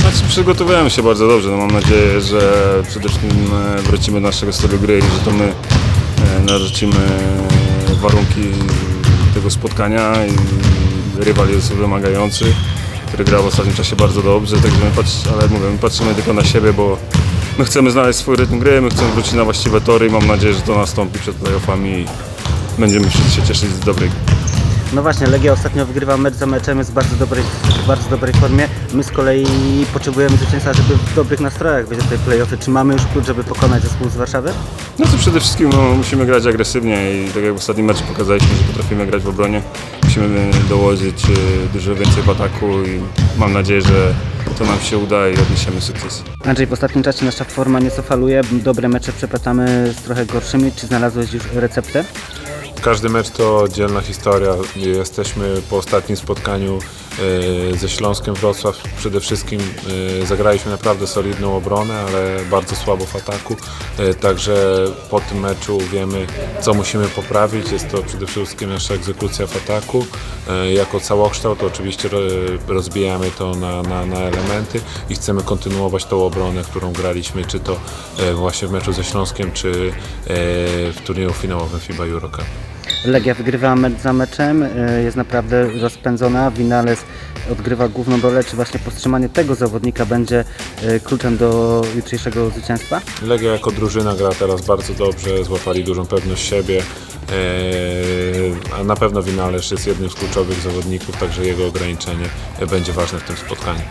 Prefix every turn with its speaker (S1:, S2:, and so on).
S1: Znaczy, przygotowałem się bardzo dobrze. No, mam nadzieję, że przede wszystkim e, wrócimy do naszego stylu gry i że to my e, narzucimy e, warunki tego spotkania. Rywal jest wymagający, który grał w ostatnim czasie bardzo dobrze, także my patrzymy, ale mówię, my patrzymy tylko na siebie, bo my chcemy znaleźć swój rytm gry, my chcemy wrócić na właściwe tory i mam nadzieję, że to nastąpi przed playoffami będziemy wszyscy się cieszyć z dobrej.
S2: No właśnie, Legia ostatnio wygrywa mecz za meczem, jest w bardzo dobrej, w bardzo dobrej formie. My z kolei potrzebujemy zwycięstwa, żeby w dobrych nastrojach wejść do tej playoffy. Czy mamy już klucz, żeby pokonać zespół z Warszawy?
S1: No to przede wszystkim no, musimy grać agresywnie i tak jak w ostatnim meczu pokazaliśmy, że potrafimy grać w obronie. Musimy dołożyć e, dużo więcej w ataku i mam nadzieję, że to nam się uda i odniesiemy sukces.
S2: Andrzej, w ostatnim czasie nasza forma nieco faluje, dobre mecze przeplatamy z trochę gorszymi. Czy znalazłeś już receptę?
S3: Każdy mecz to oddzielna historia. Jesteśmy po ostatnim spotkaniu e, ze Śląskiem Wrocław. Przede wszystkim e, zagraliśmy naprawdę solidną obronę, ale bardzo słabo w ataku. E, Także po tym meczu wiemy, co musimy poprawić. Jest to przede wszystkim nasza egzekucja w ataku. Jako całokształt oczywiście ro- rozbijamy to na, na, na elementy i chcemy kontynuować tą obronę, którą graliśmy, czy to właśnie w meczu ze Śląskiem, czy w turnieju finałowym FIBA Eurocup.
S2: Legia wygrywa mecz za meczem, y, jest naprawdę rozpędzona. Winales odgrywa główną rolę. Czy właśnie powstrzymanie tego zawodnika będzie y, kluczem do jutrzejszego zwycięstwa?
S3: Legia jako drużyna gra teraz bardzo dobrze, złapali dużą pewność siebie, eee, a na pewno Winalesz jest jednym z kluczowych zawodników, także jego ograniczenie będzie ważne w tym spotkaniu.